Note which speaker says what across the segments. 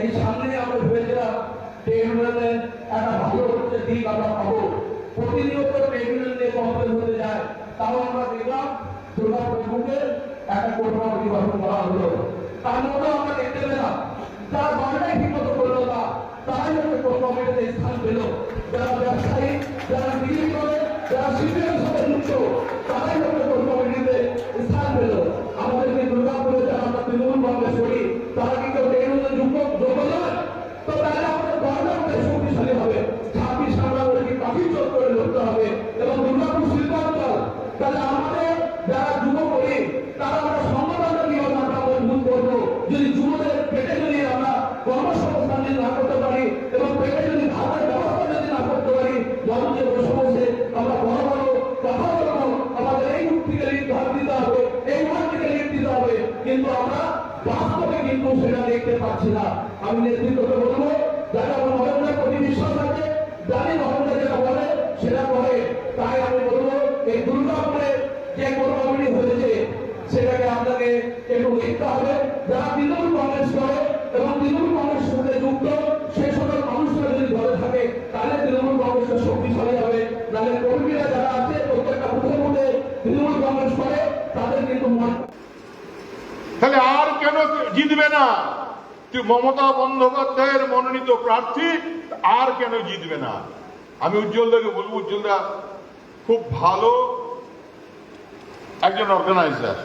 Speaker 1: এই সামনে আমরা ভেবেছিলাম ট্রেড ইউনিয়নে একটা ভালো হচ্ছে, দিক আমরা পাবো। প্রতিনিয়ত ট্রেড ইউনিয়ন নিয়ে কমপ্লেন হতে যায়, তাও আমরা দেখলাম দুর্গাপুর বুকে একটা কোর্ট গঠন করা হলো। তার মধ্যেও আমরা দেখতে পেলাম, যারা বাংলায় ঠিক মতো করল না তারাই হচ্ছে কমিটিতে স্থান পেল। যারা ব্যবসায়ী, যারা বিক্রি করে, যারা শিল্পের পেটে যদি আমরা কর্মসংস্থান যদি না করতে পারি এবং পেটে যদি ভাতের ব্যবস্থা যদি না করতে পারি মঞ্চে বসে বসে আমরা বড় বড় কথা বলব। আমাদের এই মুক্তিকে ধার দিতে হবে, এই মাঠ লিপ দিতে হবে। কিন্তু আমরা বাস্তবে কিন্তু সেটা দেখতে পাচ্ছি না। আমি নেতৃত্বকে বলব
Speaker 2: জিতবে না। তুই মমতা বন্দ্যোপাধ্যায়ের মনোনীত প্রার্থী আর কেন জিতবে না? আমি উজ্জ্বলদাকে বলব, উজ্জ্বলদা খুব ভালো একজন অর্গানাইজার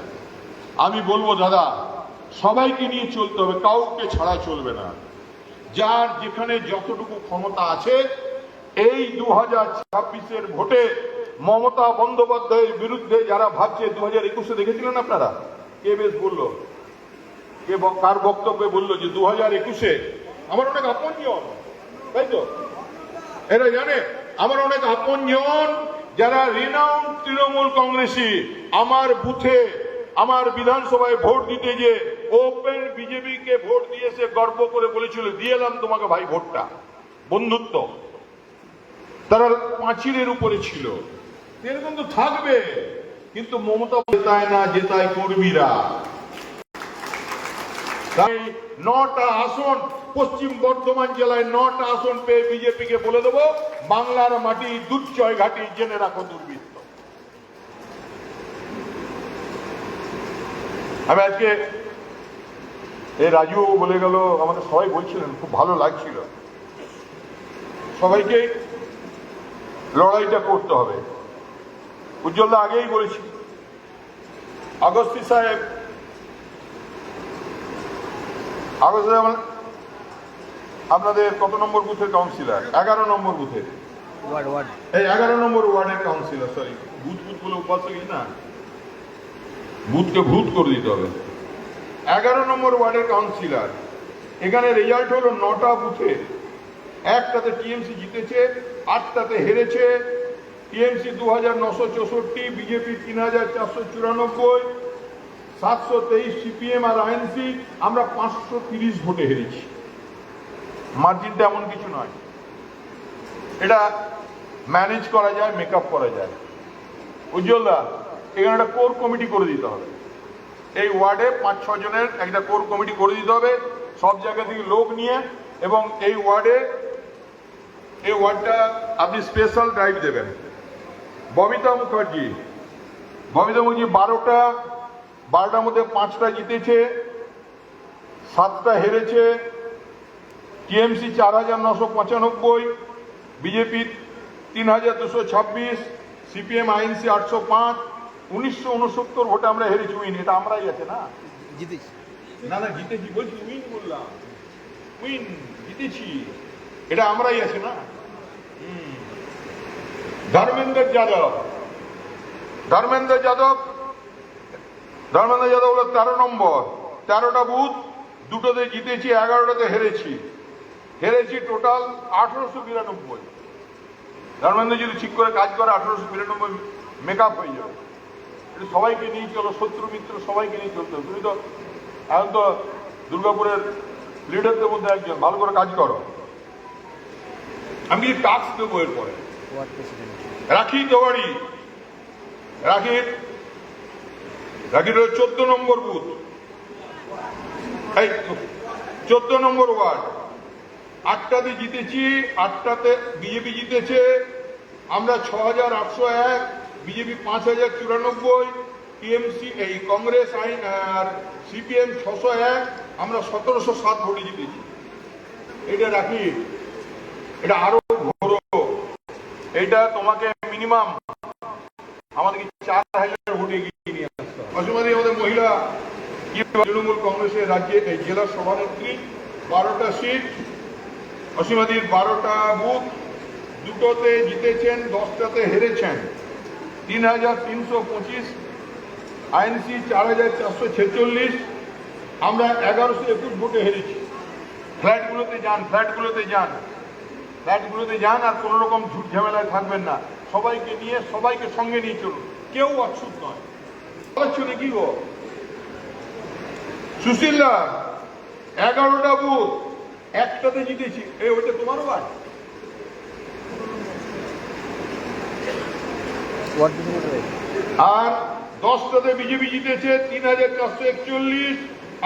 Speaker 2: আমি বলব, দাদা, সবাইকে নিয়ে চলতে হবে, কাউকে ছাড়া চলবে না। যার যেখানে যতটুকু ক্ষমতা আছে, এই দু হাজার ছাব্বিশের ভোটে মমতা বন্দ্যোপাধ্যায়ের বিরুদ্ধে যারা ভাবছে দু হাজার একুশে দেখেছিলেন আপনারা? কে বেশ বলল? কে ব- কার বক্তব্যে বলল যে দু হাজার একুশে আমার অনেক আপনজন। তাই তো এরা জানে, আমার অনেক আপনজন যারা রিনাউন তৃণমূল কংগ্রেসী। আমার বুথে, আমার বিধানসভায় ভোট দিতে যে ওপেন বিজেপি কে ভোট দিয়ে সে গর্ব করে বলেছিল, দিয়ে এলাম তোমাকে ভাই ভোটটা। বন্ধুত্ব। তারা পাঁচিলের উপরে ছিল। এরকম তো থাকবে, কিন্তু মমতা জেতায় না, জেতায় কর্মীরা। নটা আসন, পশ্চিম বর্ধমান জেলায় নটা আসন পেয়ে বিজেপিকে বলে দেবো, বাংলার মাটি দুর্জয় ঘাটি জেনে রাখো দুর্বৃত্ত। আমি আজকে এই রাজু বলে গেল, আমাদের সবাই বলছিলেন, খুব ভালো লাগছিল। সবাইকে লড়াইটা করতে হবে। উজ্জ্বলদা আগেই বলেছি আগস্তি সাহেব আপনাদের কত নম্বর বুথের কাউন্সিলর এগারো নম্বর বুথের এই এগারো নম্বর ওয়ার্ডের কাউন্সিলর সরি বুথ বুথ বলে উপাস গেছি না? বুথকে ভূত করে দিতে হবে। এগারো নম্বর ওয়ার্ডের কাউন্সিলর এখানে রেজাল্ট হলো নটা বুথে। একটাতে টিএমসি জিতেছে আটটাতে হেরেছে। টিএমসি দু হাজার নশো চৌষট্টি বিজেপি তিন হাজার চারশো চুরানব্বই সাতশো তেইশ সিপিএম আর আইএনসি আমরা পাঁচশো তিরিশ ভোটে হেরেছি। মার্জিনটা এমন কিছু নয়। এটা ম্যানেজ করা যায়, মেকআপ করা যায়। উজ্জ্বলদা এখানে একটা কোর কমিটি করে দিতে হবে। এই ওয়ার্ডে পাঁচ ছ জনের একটা কোর কমিটি করে দিতে হবে, সব জায়গা থেকে লোক নিয়ে, এবং এই ওয়ার্ডে, এই ওয়ার্ডটা আপনি স্পেশাল ড্রাইভ দেবেন। ববিতা মুখার্জি ববিতা মুখার্জি বারোটা বারোটার মধ্যে পাঁচটা জিতেছে সাতটা হেরেছে টিএমসি চার হাজার নশো পঁচানব্বই বিজেপি তিন হাজার দুশো ছাব্বিশ সিপিএম আইএনসি আটশো পাঁচ উনিশশো উনসত্তর ভোটে আমরা হেরেছি উইন এটা আমরাই আছে না?
Speaker 3: জিতেছি।
Speaker 2: না না জিতেছি বলছি উইন বললাম। উইন জিতেছি। এটা আমরাই আছে না? ধর্মেন্দ্র যাদব। ধর্মেন্দ্র যাদব ধর্মেন্দ্র যাদব হলো তেরো নম্বর। তেরোটা বুথ দুটোতে জিতেছি এগারোটাতে হেরেছি। হেরেছি টোটাল আঠারোশো বিরানব্বই। ধর্মেন্দ্র যদি ঠিক করে কাজ করে আঠারোশো বিরানব্বই মেকআপ হয়ে যাবে। এটা সবাইকে নিয়ে চলো শত্রু মিত্র সবাইকে নিয়ে চলতে তুমি তো এখন তো দুর্গাপুরের লিডারদের মধ্যে একজন। ভালো করে কাজ করো। আমি টাস্ক দেবো এরপরে। রাখি দেওয়ারি রাখির চোদ্দ নম্বর বুথ। চোদ্দ নম্বর ওয়ার্ড। আটটাতে জিতেছি, আটটাতে বিজেপি জিতেছে। আমরা ছ হাজার আটশো এক, বিজেপি পাঁচ হাজার চুরানব্বই, টিএমসি, এই কংগ্রেস আইন আর সিপিএম ছশো এক, আমরা সতেরোশো সাত ভোটে জিতেছি। এটা রাখি। এটা আরও ঘোরো এটা তোমাকে মিনিমাম আমাদেরকে চার হাজার ভোটে এগিয়ে নিয়ে অসমাদি আমাদের মহিলা তৃণমূল কংগ্রেসের রাজ্যে এই জেলা সভানেত্রী বারোটা সিট অসীমাদির বারোটা বুথ, দুটোতে জিতেছেন, দশটাতে হেরেছেন। তিন হাজার তিনশো পঁচিশ, আইএনসি চার হাজার চারশো ছেচল্লিশ, আমরা এগারোশো একুশ ভোটে হেরেছি। ফ্ল্যাটগুলোতে যান ফ্ল্যাটগুলোতে যান। ফ্ল্যাটগুলোতে যান আর কোনো রকম ঝুট ঝামেলায় থাকবেন না। সবাইকে নিয়ে, সবাইকে সঙ্গে নিয়ে চলুন। কেউ অচ্ছুত নয়। কি গো? সুশীলদা এগারোটা বুথ, একটাতে জিতেছি। এই ওইটা তোমার ওয়ার্ড
Speaker 3: ওয়ার্ড
Speaker 2: আর দশটাতে বিজেপি জিতেছে তিন হাজার চারশো একচল্লিশ।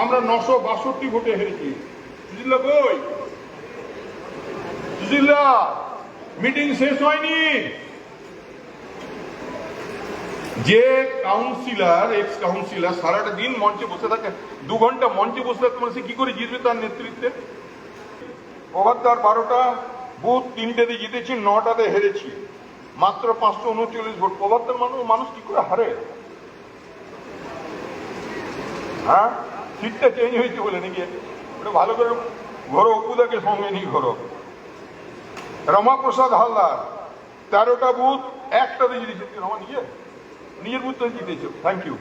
Speaker 2: আমরা নশো বাষট্টি ভোটে হেরেছি। সুশীলা কই? সুশীলা, মিটিং শেষ হয়নি। যে কাউন্সিলার এক্স কাউন্সিলার সারাটা দিন মঞ্চে বসে থাকে, দু ঘণ্টা মঞ্চে বসে থাকতে মানে সে কি করে জিতবে তার নেতৃত্বে? প্রভাতদার বারোটা বুথ তিনটেতে জিতেছি, নটাতে হেরেছি। মাত্র পাঁচশো উনচল্লিশ ভোট। প্রভাতদার মানুষ মানুষ কি করে হারে? হ্যাঁ? সিটটা চেঞ্জ হয়েছে বলে নাকি? ওটা ভালো করে ঘোরো অপুদাকে সঙ্গে নিয়ে ঘোরো। রমাপ্রসাদ হালদার, তেরোটা বুথ, একটাতে জিতেছে। রমা নিজের নিজের বুথটা জিতেছে। থ্যাংক ইউ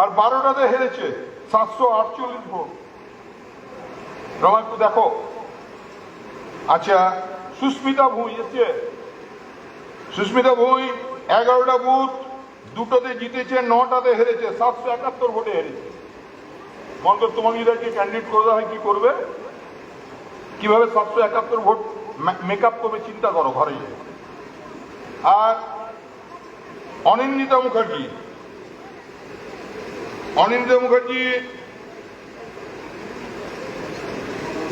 Speaker 2: আর বারোটাতে হেরেছে, সাতশো আটচল্লিশ ভোট। রমা একটু দেখো। আচ্ছা সুস্মিতা ভুঁই এসছে। সুস্মিতা ভুঁই, এগারোটা বুথ, দুটোতে জিতেছে, নটাতে হেরেছে, সাতশো একাত্তর ভোটে হেরেছে। মঙ্গল তোমাকে এদেরকে ক্যান্ডিডেট করে দেওয়া হয়, কি করবে? কীভাবে সাতশো একাত্তর ভোট মেক আপ করবে, চিন্তা করো, ঘরে আর অনিন্দিতা মুখার্জি। অনিন্দিতা মুখার্জি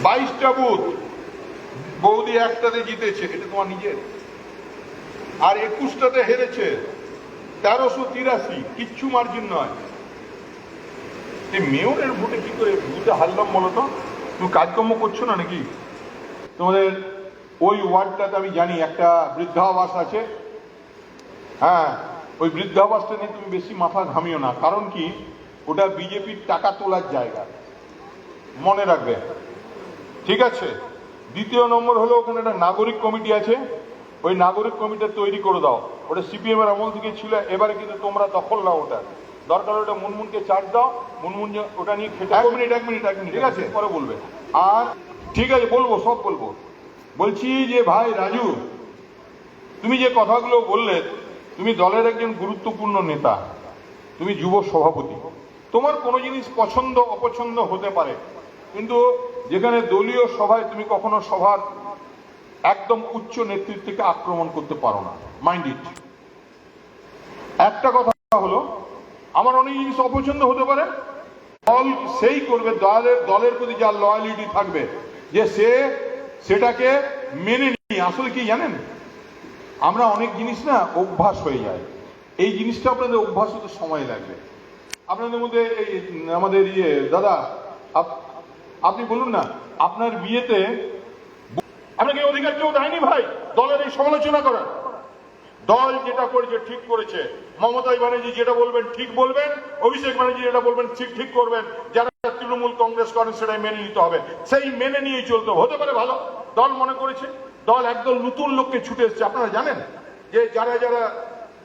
Speaker 2: বাইশটা বুথ। বৌদি একটাতে জিতেছে, এটা তোমার নিজের। আর একুশটাতে হেরেছে, তেরোশো তিরাশি, কিচ্ছু মার্জিন নয়। এই মেয়রের ভোটে কি করে বুথে হারলাম বলো তো? তুমি কাজকর্ম করছ না নাকি? তোমাদের ওই ওয়ার্ডটাতে আমি জানি, একটা বৃদ্ধাবাস আছে। হ্যাঁ ওই বৃদ্ধাবাসটা নিয়ে তুমি বেশি মাথা ঘামিও না। কারণ কি? ওটা বিজেপির টাকা তোলার জায়গা। মনে রাখবে। ঠিক আছে? দ্বিতীয় নম্বর হলো ওখানে একটা নাগরিক কমিটি আছে। ওই নাগরিক কমিটি তৈরি করে দাও। ওটা সিপিএম এর আমল থেকে ছিল এবারে কিন্তু তোমরা দখল নাও ওটা। দরকার ওটা মুনমুনকে চার্জ দাও। মুনমুন ওটা নিয়ে খেটে এক মিনিট এক মিনিট এক মিনিট। ঠিক আছে? পরে বলবে। আর ঠিক আছে বলব সব বলব। বলছি যে ভাই রাজু তুমি যে কথাগুলো বললে তুমি দলের একজন গুরুত্বপূর্ণ নেতা, তুমি যুব সভাপতি। তোমার কোনো জিনিস পছন্দ, অপছন্দ হতে পারে, কিন্তু যেখানে দলীয় সভায় তুমি কখনো সভার একদম উচ্চ নেতৃত্বকে আক্রমণ করতে পারো না। মাইন্ড ইট একটা কথা হলো, আমার অনেক জিনিস অপছন্দ হতে পারে। দল সেই করবে, দলের দলের প্রতি যার লয়ালিটি থাকবে, যে সে সেটাকে মেনে নিয়ে আসলে কি জানেন? আমরা অনেক জিনিস না অভ্যাস হয়ে যায়। এই জিনিসটা আপনাদের অভ্যাস হতে সময় লাগবে। আপনাদের মধ্যে এই আমাদের ইয়ে দাদা, আপ- আপনি বলুন না, আপনার বিয়েতে আপনাকে অধিকার কেউ দেয়নি ভাই? দলের এই সমালোচনা করার। দল যেটা করেছে ঠিক করেছে। মমতা ব্যানার্জি যেটা বলবেন ঠিক বলবেন, অভিষেক ব্যানার্জি যেটা বলবেন ঠিক ঠিক করবেন। যারা তৃণমূল কংগ্রেস করেন, সেটাই মেনে নিতে হবে। সেই মেনে নিয়েই চলতে হতে পারে ভালো। দল মনে করেছে। দল একদল নতুন লোককে ছুটে এসছে। আপনারা জানেন যে যারা যারা